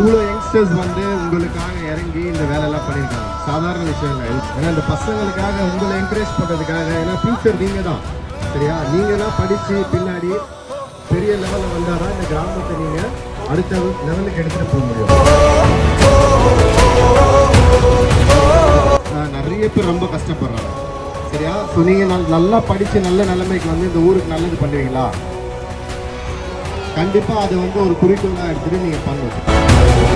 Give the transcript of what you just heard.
இவ்வளோ எங்ஸ்டர்ஸ் வந்து உங்களுக்காக இறங்கி இந்த வேலையெல்லாம் பண்ணியிருக்காங்க. சாதாரண விஷயம் இல்லை ஏன்னா இந்த பசங்களுக்காக உங்களை என்கரேஜ் பண்ணுறதுக்காக ஏன்னா ஃபியூச்சர் நீங்கள் தான் சரியா? நீங்கள் தான் படித்து பின்னாடி பெரிய லெவலில் வந்தால் தான் இந்த கிராமத்தை நீங்கள் அடுத்த லெவலுக்கு எடுத்துகிட்டு போக முடியும். நிறைய பேர் ரொம்ப கஷ்டப்படுறாங்க. சரியா? ஸோ நீங்கள் நல்லா படித்து நல்ல நிலைமைக்கு வந்து இந்த ஊருக்கு நல்லது பண்ணுவீங்களா? கண்டிப்பாக அது வந்து ஒரு குறிக்கோளாக எடுத்துகிட்டு நீங்கள்